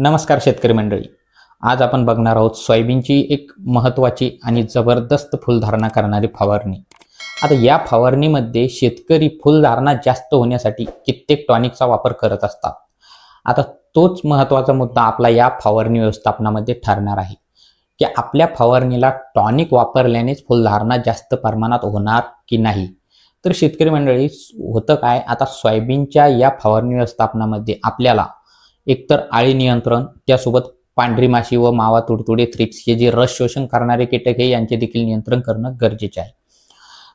नमस्कार शेतकरी मंडळी. आज आपण बघणार आहोत सोयाबीनची एक महत्त्वाची आणि जबरदस्त फुलधारणा करणारी फवारणी. आता या फवारणीमध्ये शेतकरी फुलधारणा जास्त होण्यासाठी कित्येक टॉनिकचा वापर करत असतात. आता तोच महत्त्वाचा मुद्दा आपला या फवारणी व्यवस्थापनामध्ये ठरणार आहे. की आपल्या फवारणीला टॉनिक वापरल्यानेच फुलधारणा जास्त प्रमाणात होणार की नाही? तर शेतकरी मंडळी होतं काय? आता सोयाबीनच्या या फवारणी व्यवस्थापनामध्ये आपल्याला एकतर आळी नियंत्रण त्यासोबत पांढरी माशी व मावा तुडतुडे थ्रिप्स हे जे रस शोषण करणारे कीटक हे यांचे देखील नियंत्रण करणं गरजेचे आहे.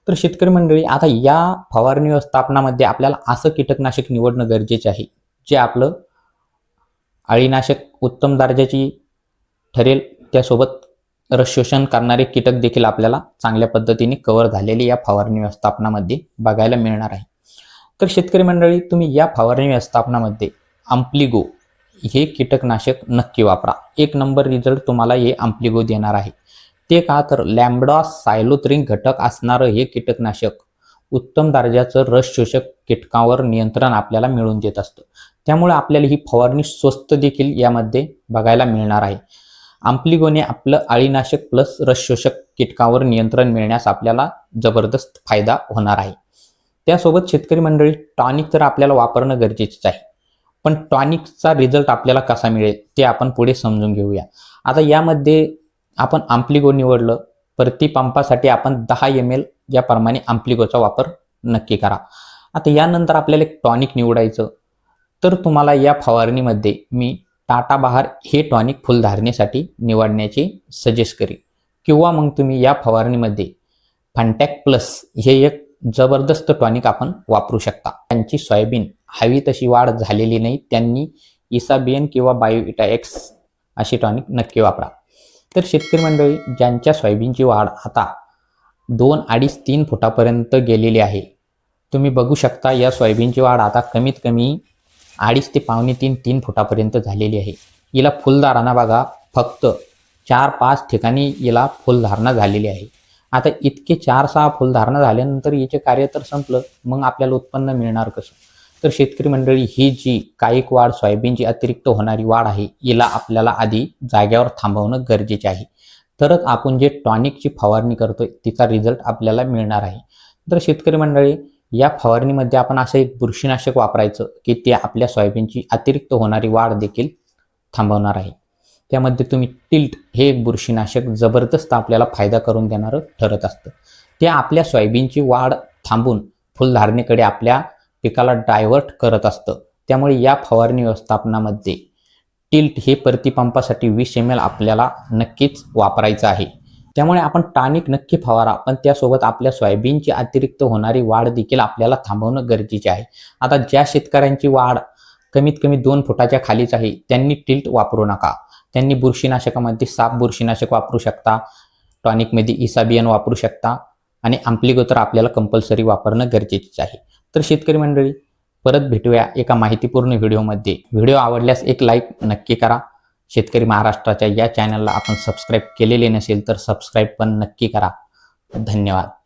तर शेतकरी मंडळी आता या फवारणी व्यवस्थापनामध्ये आपल्याला असं कीटकनाशक निवडणं गरजेचे आहे जे आपलं अळीनाशक उत्तम दर्जाची ठरेल त्यासोबत रस शोषण करणारे कीटक देखील आपल्याला चांगल्या पद्धतीने कव्हर झालेले या फवारणी व्यवस्थापनामध्ये बघायला मिळणार आहे. तर शेतकरी मंडळी तुम्ही या फवारणी व्यवस्थापनामध्ये आम्प्लिगो हे कीटकनाशक नक्की वापरा. एक नंबर रिझल्ट तुम्हाला हे आम्प्लिगो देणार आहे. ते का तर लॅम्बडा सायलोत्रिंग घटक असणारं हे कीटकनाशक उत्तम दर्जाचं रस शोषक कीटकावर नियंत्रण आपल्याला मिळवून देत असतं. त्यामुळे आपल्याला ही फवारणी स्वस्त देखील यामध्ये बघायला मिळणार आहे. आम्प्लिगोने आपलं अळीनाशक प्लस रस शोषक कीटकावर नियंत्रण मिळण्यास आपल्याला जबरदस्त फायदा होणार आहे. त्यासोबत शेतकरी मंडळी टॉनिक तर आपल्याला वापरणं गरजेचंच आहे. पण टॉनिकचा रिझल्ट आपल्याला कसा मिळेल ते आपण पुढे समजून घेऊया. आता यामध्ये आपण आम्प्लिगो निवडलं प्रति पंपासाठी आपण दहा एम एल याप्रमाणे आम्प्लिगोचा वापर नक्की करा. आता यानंतर आपल्याला एक टॉनिक निवडायचं तर तुम्हाला या फवारणीमध्ये मी टाटा बहार हे टॉनिक फुलधारणेसाठी निवडण्याची सजेस्ट करेन. किंवा मग तुम्ही या फवारणीमध्ये फंटॅक प्लस हे एक जबरदस्त टॉनिक आपण वापरू शकता. त्यांची सोयाबीन हवी तशी वाढ झालेली नाही त्यांनी इसाबियन किंवा बायोइटा एक्स अशी टॉनिक नक्की वापरा. तर शेतकरी मंडळी ज्यांच्या सोयाबीनची वाढ आता दोन अडीच तीन फुटापर्यंत गेलेली आहे तुम्ही बघू शकता या सोयाबीनची वाढ आता कमीत कमी अडीच ते पावणे तीन तीन फुटापर्यंत झालेली आहे. हिला फुलधारणा बघा फक्त चार पाच ठिकाणी हिला फुलधारणा झालेली आहे. आता इतके चार सहा फुलधारणा झाल्यानंतर याचे कार्य तर संपलं मग आपल्याला उत्पन्न मिळणार कसं? तर शेतकरी मंडळी ही जी कायिक वाढ सोयाबीनची अतिरिक्त होणारी वाढ आहे हिला आपल्याला आधी जाग्यावर थांबवणं गरजेचे आहे. तरच आपण जे टॉनिकची फवारणी करतोय तिचा रिझल्ट आपल्याला मिळणार आहे. तर शेतकरी मंडळी या फवारणीमध्ये आपण असं एक बुरशीनाशक वापरायचं की ते आपल्या सोयाबीनची अतिरिक्त होणारी वाढ देखील थांबवणार आहे. त्यामध्ये तुम्ही टिल्ट हे एक बुरशीनाशक जबरदस्त आपल्याला फायदा करून देणारं ठरत असतं. ते आपल्या सोयाबीनची वाढ थांबून फुलधारणेकडे आपल्या पिकाला डायव्हर्ट करत असतं. त्यामुळे या फवारणी व्यवस्थापनामध्ये टिल्ट हे प्रतिपंपासाठी वीस एम एल आपल्याला नक्कीच वापरायचं आहे. त्यामुळे आपण टॉनिक नक्की फवारा पण त्यासोबत आपल्या सोयाबीनची अतिरिक्त होणारी वाढ देखील आपल्याला थांबवणं गरजेचे आहे. आता ज्या शेतकऱ्यांची वाढ कमीत कमी दोन फुटाच्या खालीच आहे त्यांनी टिल्ट वापरू नका. त्यांनी बुरशीनाशकामध्ये साप बुरशीनाशक वापरू शकता टॉनिकमध्ये इसाबियन वापरू शकता आणि आम्प्लिगो आपल्याला कंपल्सरी वापरणं गरजेचे आहे. तर शेतकरी मंडळी परत भेटूया एका माहितीपूर्ण व्हिडिओमध्ये. व्हिडिओ आवडल्यास एक लाईक नक्की करा. शेतकरी महाराष्ट्राच्या या चॅनलला आपण सबस्क्राईब केलेले नसेल तर सबस्क्राईब पण नक्की करा. धन्यवाद.